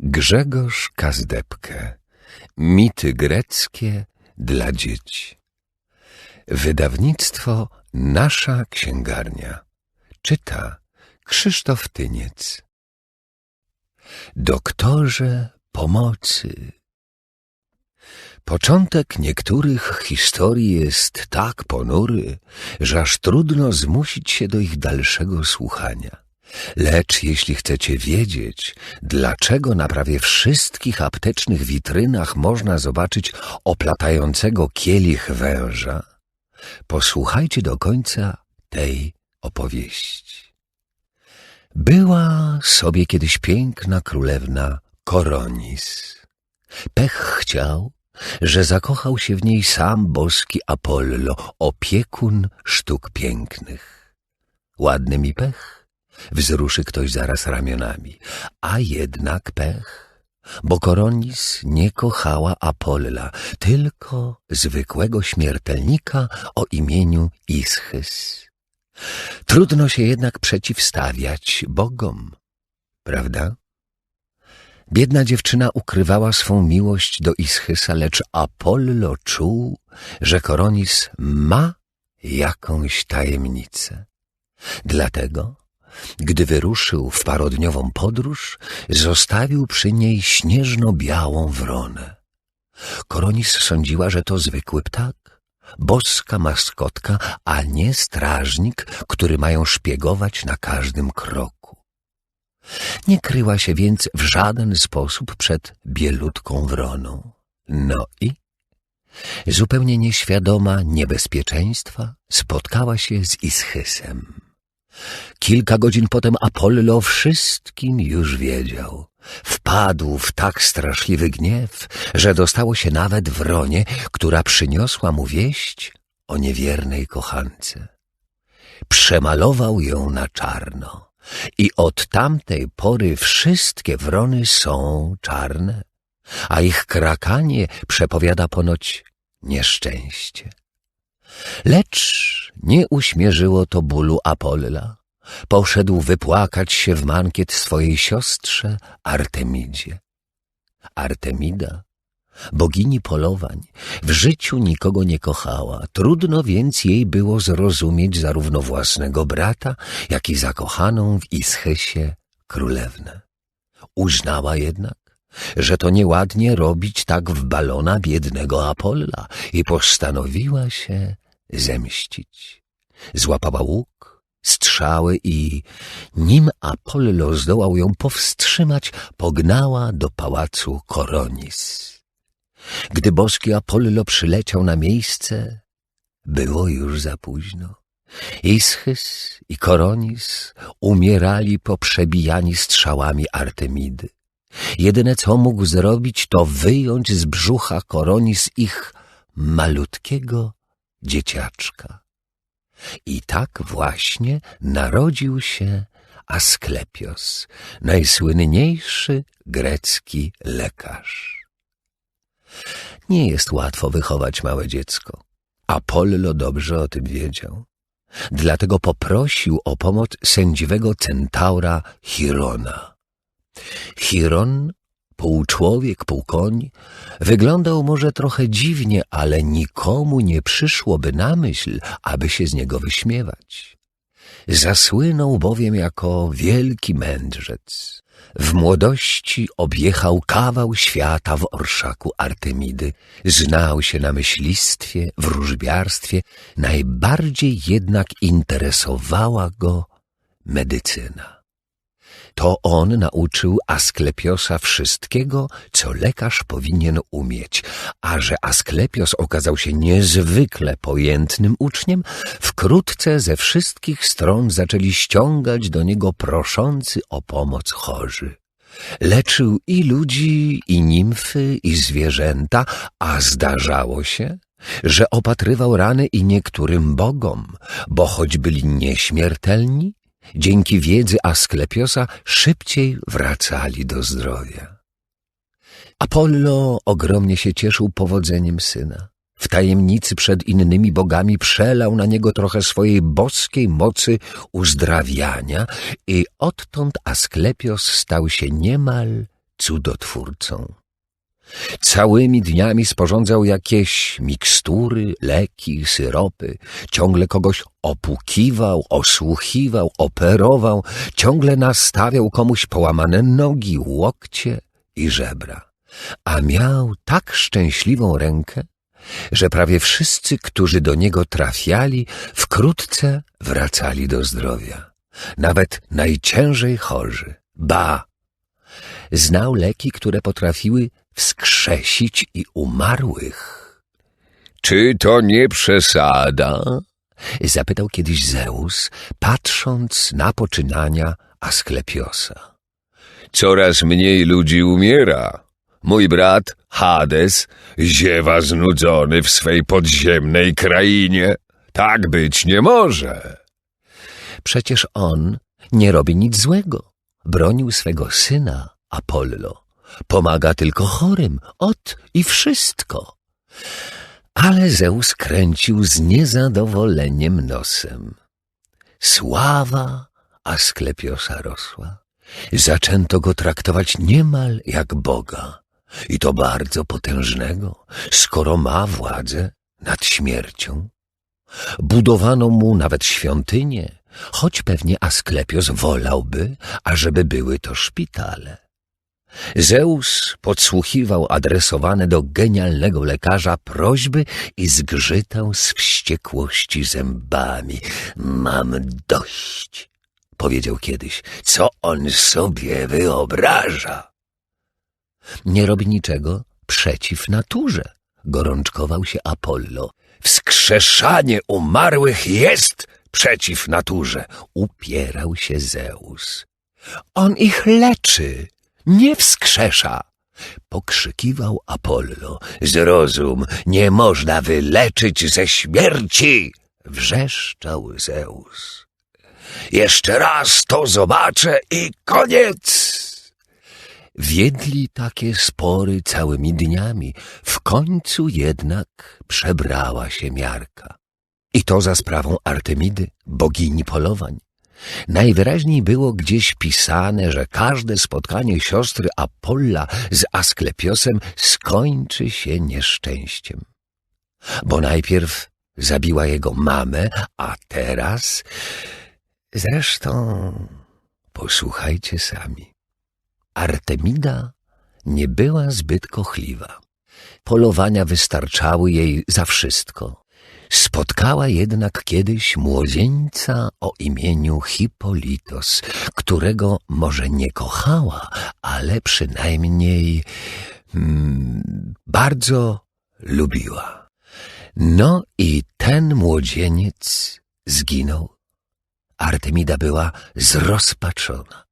Grzegorz Kazdepkę Mity greckie dla dzieci. Wydawnictwo Nasza Księgarnia. Czyta Krzysztof Tyniec. Doktorze pomocy. Początek niektórych historii jest tak ponury, że aż trudno zmusić się do ich dalszego słuchania. Lecz jeśli chcecie wiedzieć, dlaczego na prawie wszystkich aptecznych witrynach można zobaczyć oplatającego kielich węża, posłuchajcie do końca tej opowieści. Była sobie kiedyś piękna królewna Koronis. Pech chciał, że zakochał się w niej sam boski Apollo, opiekun sztuk pięknych. Ładny mi pech? Wzruszy ktoś zaraz ramionami. A jednak pech, bo Koronis nie kochała Apolla, tylko zwykłego śmiertelnika o imieniu Ischys. Trudno się jednak przeciwstawiać bogom, prawda? Biedna dziewczyna ukrywała swą miłość do Ischysa, lecz Apollo czuł, że Koronis ma jakąś tajemnicę. Dlatego gdy wyruszył w parodniową podróż, zostawił przy niej śnieżno-białą wronę. Koronis sądziła, że to zwykły ptak, boska maskotka, a nie strażnik, który mają szpiegować na każdym kroku. Nie kryła się więc w żaden sposób przed bielutką wroną. No i zupełnie nieświadoma niebezpieczeństwa spotkała się z Ischysem. Kilka godzin potem Apollo wszystkim już wiedział. Wpadł w tak straszliwy gniew, że dostało się nawet wronie, która przyniosła mu wieść o niewiernej kochance. Przemalował ją na czarno i od tamtej pory wszystkie wrony są czarne, a ich krakanie przepowiada ponoć nieszczęście. Lecz nie uśmierzyło to bólu Apolla. Poszedł wypłakać się w mankiet swojej siostrze Artemidzie. Artemida, bogini polowań, w życiu nikogo nie kochała. Trudno więc jej było zrozumieć zarówno własnego brata, jak i zakochaną w Ischesie królewnę. Uznała jednak, że to nieładnie robić tak w balona biednego Apolla i postanowiła się zemścić. Złapała łuk, strzały i, nim Apollo zdołał ją powstrzymać, pognała do pałacu Koronis. Gdy boski Apollo przyleciał na miejsce, było już za późno. Ischys i Koronis umierali po przebijani strzałami Artemidy. Jedyne, co mógł zrobić, to wyjąć z brzucha Koronis ich malutkiego dzieciaczka. I tak właśnie narodził się Asklepios, najsłynniejszy grecki lekarz. Nie jest łatwo wychować małe dziecko. Apollo dobrze o tym wiedział. Dlatego poprosił o pomoc sędziwego centaura Chirona. Chiron pół człowiek, pół koń, wyglądał może trochę dziwnie, ale nikomu nie przyszłoby na myśl, aby się z niego wyśmiewać. Zasłynął bowiem jako wielki mędrzec. W młodości objechał kawał świata w orszaku Artemidy, znał się na myślistwie, wróżbiarstwie, najbardziej jednak interesowała go medycyna. To on nauczył Asklepiosa wszystkiego, co lekarz powinien umieć, a że Asklepios okazał się niezwykle pojętnym uczniem, wkrótce ze wszystkich stron zaczęli ściągać do niego proszący o pomoc chorzy. Leczył i ludzi, i nimfy, i zwierzęta, a zdarzało się, że opatrywał rany i niektórym bogom, bo choć byli nieśmiertelni, dzięki wiedzy Asklepiosa szybciej wracali do zdrowia. Apollo ogromnie się cieszył powodzeniem syna. W tajemnicy przed innymi bogami przelał na niego trochę swojej boskiej mocy uzdrawiania i odtąd Asklepios stał się niemal cudotwórcą. Całymi dniami sporządzał jakieś mikstury, leki, syropy, ciągle kogoś opukiwał, osłuchiwał, operował, ciągle nastawiał komuś połamane nogi, łokcie i żebra. A miał tak szczęśliwą rękę, że prawie wszyscy, którzy do niego trafiali, wkrótce wracali do zdrowia. Nawet najciężej chorzy. Ba! Znał leki, które potrafiły wskrzesić i umarłych. Czy to nie przesada? Zapytał kiedyś Zeus, patrząc na poczynania Asklepiosa. Coraz mniej ludzi umiera. Mój brat, Hades, ziewa znudzony w swej podziemnej krainie. Tak być nie może. Przecież on nie robi nic złego. Bronił swego syna, Apollo. Pomaga tylko chorym, ot i wszystko. Ale Zeus kręcił z niezadowoleniem nosem. Sława Asklepiosa rosła. Zaczęto go traktować niemal jak Boga. I to bardzo potężnego, skoro ma władzę nad śmiercią. Budowano mu nawet świątynię, choć pewnie Asklepios wolałby, ażeby były to szpitale. Zeus podsłuchiwał adresowane do genialnego lekarza prośby i zgrzytał z wściekłości zębami. Mam dość, powiedział kiedyś. Co on sobie wyobraża? Nie robi niczego przeciw naturze, gorączkował się Apollo. Wskrzeszanie umarłych jest przeciw naturze, upierał się Zeus. On ich leczy, nie wskrzesza. Pokrzykiwał Apollo. Zrozum, nie można wyleczyć ze śmierci! Wrzeszczał Zeus. Jeszcze raz to zobaczę i koniec! Wiedli takie spory całymi dniami. W końcu jednak przebrała się miarka. I to za sprawą Artemidy, bogini polowań. Najwyraźniej było gdzieś pisane, że każde spotkanie siostry Apolla z Asklepiosem skończy się nieszczęściem. Bo najpierw zabiła jego mamę, a teraz... Zresztą posłuchajcie sami. Artemida nie była zbyt kochliwa. Polowania wystarczały jej za wszystko. Spotkała jednak kiedyś młodzieńca o imieniu Hipolitos, którego może nie kochała, ale przynajmniej hmm, bardzo lubiła. No i ten młodzieniec zginął. Artemida była zrozpaczona.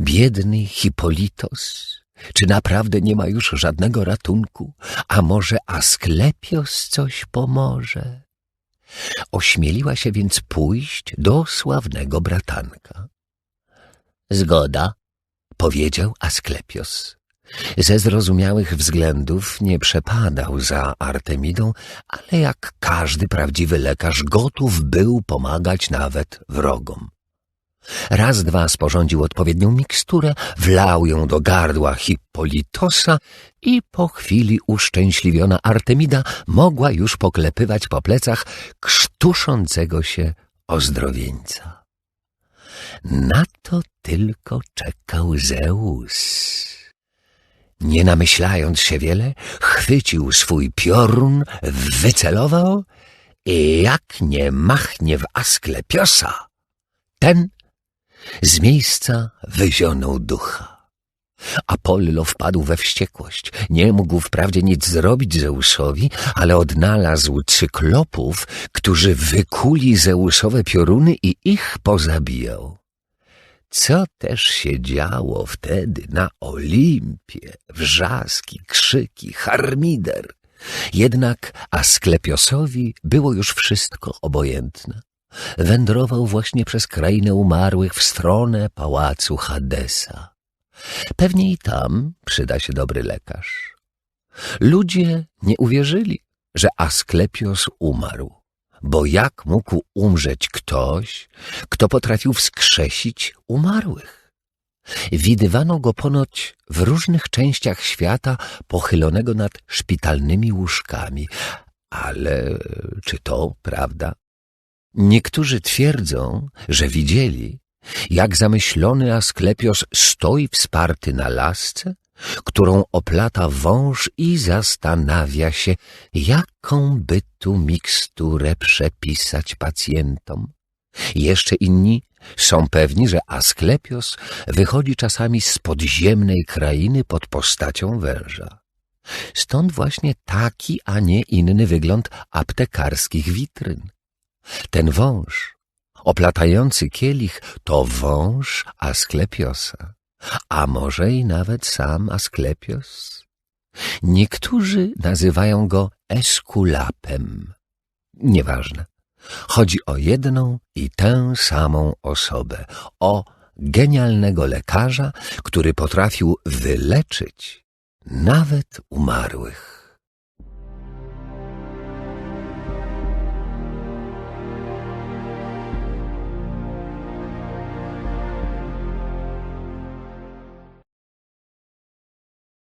Biedny Hipolitos, czy naprawdę nie ma już żadnego ratunku? A może Asklepios coś pomoże? Ośmieliła się więc pójść do sławnego bratanka. Zgoda, powiedział Asklepios. Ze zrozumiałych względów nie przepadał za Artemidą, ale jak każdy prawdziwy lekarz gotów był pomagać nawet wrogom. Raz, dwa sporządził odpowiednią miksturę, wlał ją do gardła Hipolitosa i po chwili uszczęśliwiona Artemida mogła już poklepywać po plecach krztuszącego się ozdrowieńca. Na to tylko czekał Zeus. Nie namyślając się wiele, chwycił swój piorun, wycelował i jak nie machnie w Asklepiosa, ten z miejsca wyzionął ducha. Apollo wpadł we wściekłość. Nie mógł wprawdzie nic zrobić Zeusowi, ale odnalazł cyklopów, którzy wykuli Zeusowe pioruny i ich pozabijał. Co też się działo wtedy na Olimpie? Wrzaski, krzyki, harmider. Jednak Asklepiosowi było już wszystko obojętne wędrował właśnie przez krainę umarłych w stronę pałacu Hadesa. Pewnie i tam przyda się dobry lekarz. Ludzie nie uwierzyli, że Asklepios umarł, bo jak mógł umrzeć ktoś, kto potrafił wskrzesić umarłych? Widywano go ponoć w różnych częściach świata pochylonego nad szpitalnymi łóżkami. Ale czy to prawda? Niektórzy twierdzą, że widzieli, jak zamyślony Asklepios stoi wsparty na lasce, którą oplata wąż i zastanawia się, jaką by tu miksturę przepisać pacjentom. Jeszcze inni są pewni, że Asklepios wychodzi czasami z podziemnej krainy pod postacią węża. Stąd właśnie taki, a nie inny wygląd aptekarskich witryn. Ten wąż, oplatający kielich, to wąż Asklepiosa, a może i nawet sam Asklepios. Niektórzy nazywają go Eskulapem. Nieważne. Chodzi o jedną i tę samą osobę, o genialnego lekarza, który potrafił wyleczyć nawet umarłych.